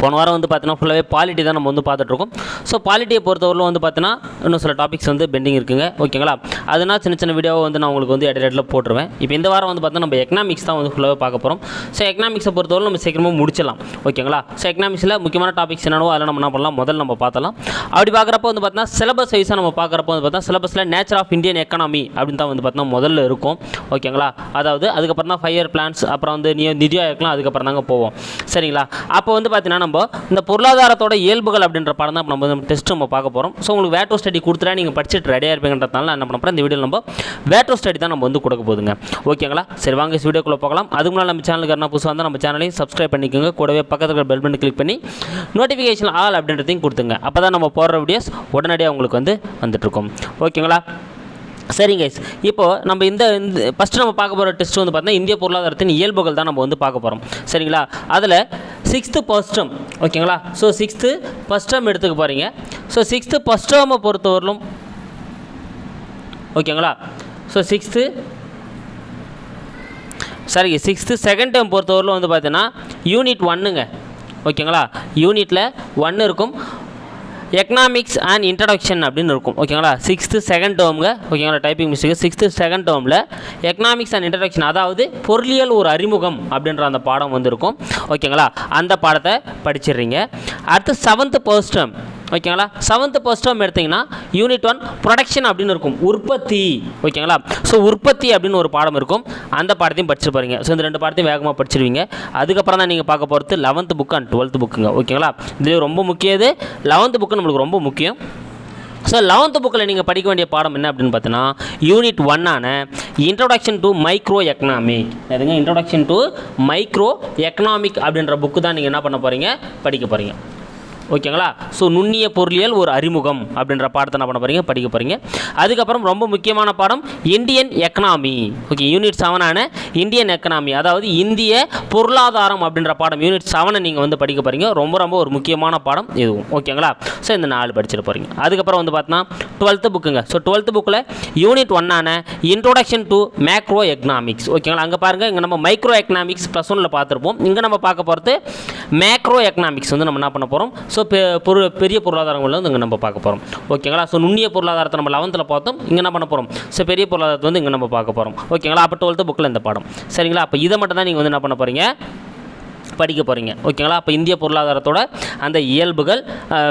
போன வாரம் வந்து பார்த்தீங்கன்னா ஃபுல்லாகவே பாலிட்டி தான் நம்ம வந்து பார்த்துட்ருக்கோம். ஸோ பாலிட்டியை பொறுத்தவரையிலும் வந்து பார்த்தீங்கன்னா இன்னும் சில டாபிக்ஸ் வந்து பெண்டிங் இருக்குங்க. ஓகேங்களா அதனால் சின்ன சின்ன வீடியோவை வந்து நான் உங்களுக்கு வந்து இடையில போட்டுருவேன். இப்போ இந்த வாரம் வந்து பார்த்தீங்கன்னா நம்ம எக்கனாமிக்ஸ் தான் வந்து ஃபுல்லாகவே பார்க்க போகிறோம் ஸோ எக்கனாமிக்ஸை பொறுத்தவரை நம்ம சீக்கிரமாக முடிச்சிடலாம். ஓகேங்களா ஸோ எக்கனாமிக்ஸில் முக்கியமான டாபிக்ஸ் என்னவோ அதெல்லாம் நம்ம என்ன பண்ணலாம்? முதல்ல நம்ம பார்த்தலாம் அப்படி பார்க்குறப்ப வந்து பார்த்தீங்கன்னா சிலபஸ் வைஸாக நம்ம பார்க்குறப்ப வந்து பார்த்தீங்கன்னா சிலபஸில் நேச்சர் ஆஃப் இந்தியன் எக்கனாமி அப்படின்னு தான் வந்து பார்த்தீங்கன்னா முதல்ல இருக்கும். ஓகேங்களா அதாவது அதுக்கப்புறம் தான் ஃபைவ் இயர் பிளான்ஸ் அப்புறம் வந்து நியூ நிதி ஆயோக்லாம் அதுக்கப்புறம் தாங்க போவோம். சரிங்களா? அப்போ வந்து பார்த்தீங்கன்னா நம்ம இந்த பொருளாதாரத்தோட இயல்புகள் அப்படின்ற படம் தான் நம்ம வந்து டெஸ்ட் நம்ம பார்க்க போகிறோம் ஸோ உங்களுக்கு வேட்டோ ஸ்டடி கொடுத்துட்டா நீங்கள் படிச்சுட்டு ரெடியாக இருப்பீங்கன்றதுனால நான் என்ன பண்ண இந்த வீடியோ நம்ம வேட்டோ ஸ்டடி தான் நம்ம வந்து கொடுக்க போதுங்க ஓகேங்களா சரி வாங்க வீடியோக்குள்ளே போகலாம். அதுக்கு முன்னாடி நம்ம சேனலுக்கு என்ன புதுசாக வந்தால் நம்ம சேனலையும் சப்ஸ்கிரைப் பண்ணிக்கோங்க. கூடவே பக்கத்தில் பெல் பண்ணி கிளிக் பண்ணி நோட்டிஃபிகேஷன் ஆல் அப்படின்றதையும் கொடுத்துங்க. அப்போ தான் நம்ம போடுற வீடியோஸ் உடனடியாக உங்களுக்கு வந்து வந்துட்டுருக்கோம். ஓகேங்களா சரிங்க இப்போது நம்ம இந்த ஃபஸ்ட்டு நம்ம பார்க்க போகிற டெஸ்ட் வந்து பார்த்தீங்கன்னா இந்திய பொருளாதாரத்தின் இயல்புகள் தான் நம்ம வந்து பார்க்க போகிறோம் சரிங்களா? அதில் சிக்ஸ்த்து ஃபஸ்ட் டேர்ம் ஓகேங்களா? ஸோ சிக்ஸ்த்து ஃபஸ்ட் டேர்ம் எடுத்துக்க போகிறீங்க ஸோ சிக்ஸ்த்து ஃபஸ்ட் டேர்மை பொறுத்தவரையிலும் ஓகேங்களா? ஸோ சிக்ஸ்த்து சரிங்க சிக்ஸ்த்து செகண்ட் டேர்ம் பொறுத்தவரையிலும் வந்து பார்த்தீங்கன்னா யூனிட் ஒன்னுங்க ஓகேங்களா? யூனிட்டில் ஒன்று இருக்கும். எக்கனாமிக்ஸ் அண்ட் இன்ட்ரடக்ஷன் அப்படின்னு இருக்கும். ஓகேங்களா சிக்ஸ்த்து செகண்ட் டேர்முங்க ஓகேங்களா டைப்பிங் மிஸ்டேக் சிக்ஸ்த்து செகண்ட் டேர்மில் எக்கனாமிக்ஸ் அண்ட் இன்ட்ரடக்ஷன் அதாவது பொருளியல் ஒரு அறிமுகம் அப்படின்ற அந்த பாடம் வந்திருக்கும். ஓகேங்களா அந்த பாடத்தை படிச்சிடுறீங்க. அடுத்து செவன்த்து ஃபர்ஸ்ட் டேர்ம் ஓகேங்களா? செவன்த்து ஃபர்ஸ்ட் டேர்ம் எடுத்திங்கன்னா யூனிட் ஒன் ப்ரொடக்ஷன் அப்படின்னு இருக்கும். உற்பத்தி. ஓகேங்களா? ஸோ உற்பத்தி அப்படின்னு ஒரு பாடம் இருக்கும். அந்த பாடத்தையும் படிச்சு பாருங்க ஸோ இந்த ரெண்டு பாடத்தையும் வேகமாக படிச்சிருவீங்க. அதுக்கப்புறம் தான் நீங்கள் பார்க்க போகிறது லெவன்த்து புக்கு அண்ட் டுவெல்த்து புக்குங்க ஓகேங்களா? இது ரொம்ப முக்கியம். இது லெவன்த்து புக்கு நம்மளுக்கு ரொம்ப முக்கியம். ஸோ லெவன்த்து புக்கில் நீங்கள் படிக்க வேண்டிய பாடம் என்ன அப்படின்னு பார்த்தீங்கன்னா யூனிட் ஒன்னான இன்ட்ரோடக்ஷன் டு மைக்ரோ எக்கனாமிக் எதுங்க இன்ட்ரோடக்ஷன் டு மைக்ரோ எக்கனாமிக் அப்படின்ற புக்கு தான் நீங்கள் என்ன பண்ண போகிறீங்க படிக்க போகிறீங்க ஓகேங்களா? ஸோ நுண்ணிய பொருளியல் ஒரு அறிமுகம் அப்படின்ற பாடத்தை என்ன பண்ண போகிறீங்க படிக்க போகிறீங்க அதுக்கப்புறம் ரொம்ப முக்கியமான பாடம் இந்தியன் எக்கனாமி ஓகே யூனிட் செவனான இந்தியன் எக்கனாமி அதாவது இந்திய பொருளாதாரம் அப்படின்ற பாடம் யூனிட் செவனை நீங்கள் வந்து படிக்க போகிறீங்க ரொம்ப ரொம்ப ஒரு முக்கியமான பாடம் இதுவும். ஓகேங்களா? ஸோ இந்த நாலு படிச்சுட்டு போகிறீங்க அதுக்கப்புறம் வந்து பார்த்தீங்கன்னா டுவெல்த்து புக்குங்க ஸோ டுவெல்த்து புக்கில் யூனிட் ஒன்னான இன்ட்ரோடக்ஷன் டு மேக்ரோ எக்கனாமிக்ஸ் ஓகேங்களா? அங்கே பாருங்கள் இங்கே நம்ம மைக்ரோ எக்கனாமிக்ஸ் ப்ளஸ் ஒன்னில் பார்த்துருப்போம். இங்கே நம்ம பார்க்க போகிறது மேக்ரோ எக்கனாமிக்ஸ் வந்து நம்ம என்ன பண்ண போகிறோம் ஸோ ஸோ பொரு பெரிய பொருளாதாரங்கள் வந்து இங்கே நம்ம பார்க்க போகிறோம் ஓகேங்களா ஸோ நுண்ணிய பொருளாதாரத்தை நம்ம லெவன்த்தில் பார்த்தோம். இங்கே என்ன பண்ண போகிறோம் ஸோ பெரிய பொருளாதாரத்தை வந்து இங்கே நம்ம பார்க்க போகிறோம் ஓகேங்களா அப்போ டுவெல்த்து புக்கில் இந்த பாடம். சரிங்களா? அப்போ இதை மட்டும் தான் நீங்கள் வந்து என்ன பண்ண போகிறீங்க படிக்க போகிறீங்க ஓகேங்களா அப்போ இந்திய பொருளாதாரத்தோட அந்த இயல்புகள்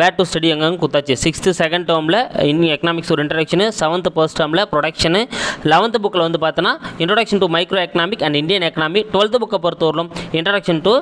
வேர் டு ஸ்டடி எங்கன்னு குத்தாச்சு. சிக்ஸ்த்து செகண்ட் டேர்மில் இன் எக்கனாமிக்ஸ் ஒரு இன்ட்ரடக்ஷனு செவன்த்து ஃபர்ஸ்ட் டேர்மில் ப்ரொடக்ஷனு லெவன்த்து புக்கில் வந்து பார்த்தோன்னா introduction to micro economic and Indian economy twelfth புக்கை பொறுத்தவரையிலும் இன்ட்ரடக்ஷன் டு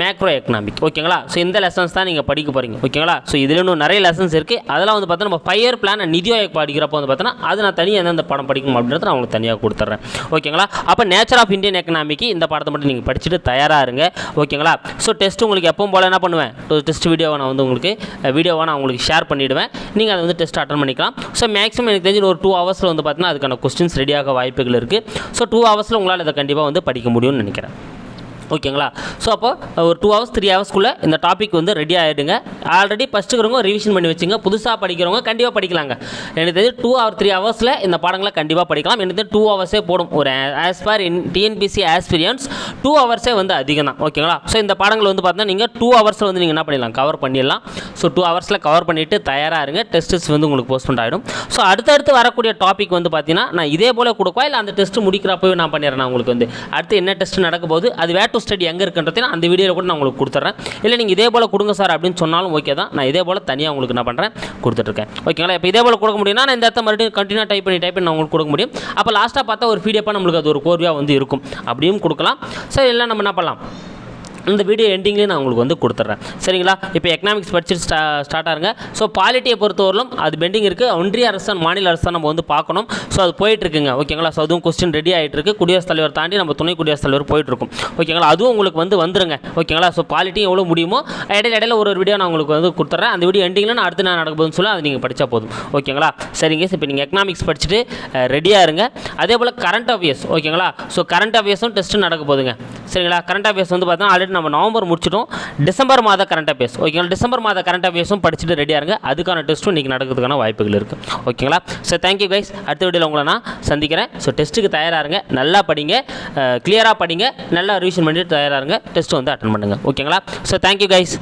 மேக்ரோ எக்கனாமிக் ஓகேங்களா ஸோ இந்த லெசன்ஸ் தான் நீங்கள் படிக்க போகிறீங்க ஓகேங்களா ஸோ இதில் இன்னும் நிறைய லெசன்ஸ் இருக்குது அதெல்லாம் வந்து பார்த்தா நம்ம ஃபைவ் இயர் பிளான் நிதி ஆயோக் படிக்கிறப்போ வந்து பார்த்தோன்னா அது நான் தனியாக எந்தெந்த படம் படிக்கணும் அப்படின்றத நான் உங்களுக்கு தனியாக கொடுத்துட்றேன் ஓகேங்களா அப்போ நேச்சர் ஆஃப் இந்தியன் எக்கனாமிக்கு இந்த பாடத்தை மட்டும் நீங்கள் படிச்சுட்டு தயாராக இருங்க. ஓகேங்களா ஸோ டெஸ்ட் உங்களுக்கு எப்பவும் போல் என்ன பண்ணுவேன்? டெஸ்ட் வீடியோவை நான் வந்து உங்களுக்கு வீடியோவை நான் உங்களுக்கு ஷேர் பண்ணிவிடுவேன் நீங்கள் அதை வந்து டெஸ்ட் அட்டன் பண்ணிக்கலாம். ஸோ மேக்ஸிமம் எனக்கு தெரிஞ்சு ஒரு டூ ஹவர்ஸில் வந்து பார்த்தீங்கன்னா அதுக்கான கொஸ்டின்ஸ் ரெடியாக வாய்ப்புகள் இருக்குது ஸோ டூ ஹவர்ஸில் உங்களால் இதை கண்டிப்பாக வந்து படிக்க முடியும்னு நினைக்கிறேன். ஓகேங்களா? ஸோ அப்போ ஒரு டூ ஹவர்ஸ் த்ரீ ஹவர்ஸ்க்குள்ளே இந்த டாபிக் வந்து ரெடி ஆகிடுங்க ஆல்ரெடி ஃபஸ்ட்டுக்கிறவங்க ரிவிஷன் பண்ணி வச்சுங்க. புதுசாக படிக்கிறவங்க கண்டிப்பாக படிக்கலாங்க. எனக்கு தெரிஞ்சு டூ ஹவர் த்ரீ ஹவர்ஸில் இந்த பாடங்களை கண்டிப்பாக படிக்கலாம். எனக்கு தெரிஞ்சு டூ ஹவர்ஸே போடும். ஒரு as far in TNPSC experience two ஹவர்ஸே வந்து அதிகம் தான். ஓகேங்களா? ஸோ இந்த பாடங்கள் வந்து பார்த்தீங்கன்னா நீங்கள் டூ ஹவர்ஸில் வந்து நீங்கள் என்ன பண்ணிடலாம்? கவர் பண்ணிடலாம். ஸோ டூ ஹவர்ஸில் கவர் பண்ணிவிட்டு தயாராக இருங்க. டெஸ்ட்ஸ் வந்து உங்களுக்கு போஸ்ட்மெண்ட் ஆகிடும் ஸோ அடுத்தடுத்து வரக்கூடிய டாபிக் வந்து பார்த்தீங்கன்னா நான் இதே போல் கொடுப்பா இல்லை அந்த டெஸ்ட் முடிக்கிறப்பவே நான் பண்ணிடுறேன் உங்களுக்கு வந்து? அடுத்து என்ன டெஸ்ட் நடக்க போகுது? அது வேட்டு டு ஸ்டடி எங்கே இருக்குன்றதை நான் அந்த வீடியோவில் கூட நான் உங்களுக்கு கொடுத்துட்றேன் இல்லை நீங்கள் இதே போல் கொடுங்க சார் அப்படின்னு சொன்னாலும் ஓகே தான். நான் இதே போல் தனியாக உங்களுக்கு என்ன பண்ணுறேன் கொடுத்துட்ருக்கேன். ஓகேங்களா இப்போ இதே போல் கொடுக்க முடியும்னா நான் இந்த இடத்த மறுபடியும் கண்டினியூ டைப் பண்ணி டைப் பண்ணி நான் உங்களுக்கு கொடுக்க முடியும். அப்போ லாஸ்ட்டாக பார்த்தா ஒரு பிடிஎஃபாக நம்மளுக்கு அது ஒரு கோர்வையாக வந்து இருக்கும். அப்படியும் கொடுக்கலாம். சரி இல்லை நம்ம என்ன பண்ணலாம்? இந்த வீடியோ எண்டிங்லேயே நான் உங்களுக்கு வந்து கொடுத்துட்றேன் சரிங்களா? இப்போ எக்கனாமிக்ஸ் படிச்சுட்டு ஸ்டா ஸ்டார்ட் ஆகுங்க ஸோ பாலிட்டியை பொறுத்தவரையிலும் அது பெண்டிங் இருக்குது ஒன்றிய அரசு மாநில அரசு நம்ம வந்து பார்க்கணும். ஸோ அது போயிட்டுருக்குங்க. ஓகேங்களா? ஸோ அதுவும் கொஸ்டின் ரெடி ஆகிட்டு இருக்கு குடியரசுத் தலைவர் தாண்டி நம்ம துணை குடியரசுத் தலைவர் போயிட்டுருக்கும். ஓகேங்களா? அதுவும் உங்களுக்கு வந்து வந்துருங்க. ஓகேங்களா? ஸோ பாலிட்டியும் எவ்வளோ முடியுமோ இடையில இடையில ஒரு ஒரு வீடியோ நான் உங்களுக்கு வந்து கொடுத்துட்றேன் அந்த வீடியோ எண்டிங்கில் நான் அடுத்து நான் நடக்க போதுன்னு சொல்லி அதை நீங்கள் படித்தா போதும். ஓகேங்களா? சரிங்க. இப்போ நீங்கள் எக்கனாமிக்ஸ் படிச்சுட்டு ரெடியாக இருங்க. அதே போல் கரண்ட் அஃபேர்ஸ் ஓகேங்களா? ஸோ கரண்ட் அஃபேர்ஸும் டெஸ்ட்டு நடக்க போதுங்க சரிங்களா? கரண்ட் அஃபேர்ஸ் வந்து பார்த்தீங்கன்னா ஆல்ரெடி நம்ம நவம்பர் முடிச்சிட்டோம். டிசம்பர் மாத கரண்ட் அஃபேர்ஸ் ஓகேங்களா டிசம்பர் மாத கரண்ட் அஃபேர்ஸும் படிச்சுட்டு ரெடியாக இருங்க. அதுக்கான டெஸ்ட்டும் இன்றைக்கி நடக்கிறதுக்கான வாய்ப்புகள் இருக்குது ஓகேங்களா ஸோ தேங்க்யூ கைஸ் அடுத்த வீடியோவில் உங்களை நான் சந்திக்கிறேன். ஸோ டெஸ்ட்டுக்கு தயாராக இருங்க. நல்லா படிங்க. கிளியராக படிங்க. நல்லா ரிவிஷன் பண்ணிட்டு தயாராக இருங்க. டெஸ்ட் வந்து அட்டன் பண்ணுங்கள் ஓகேங்களா ஸோ தேங்க்யூ கைஸ்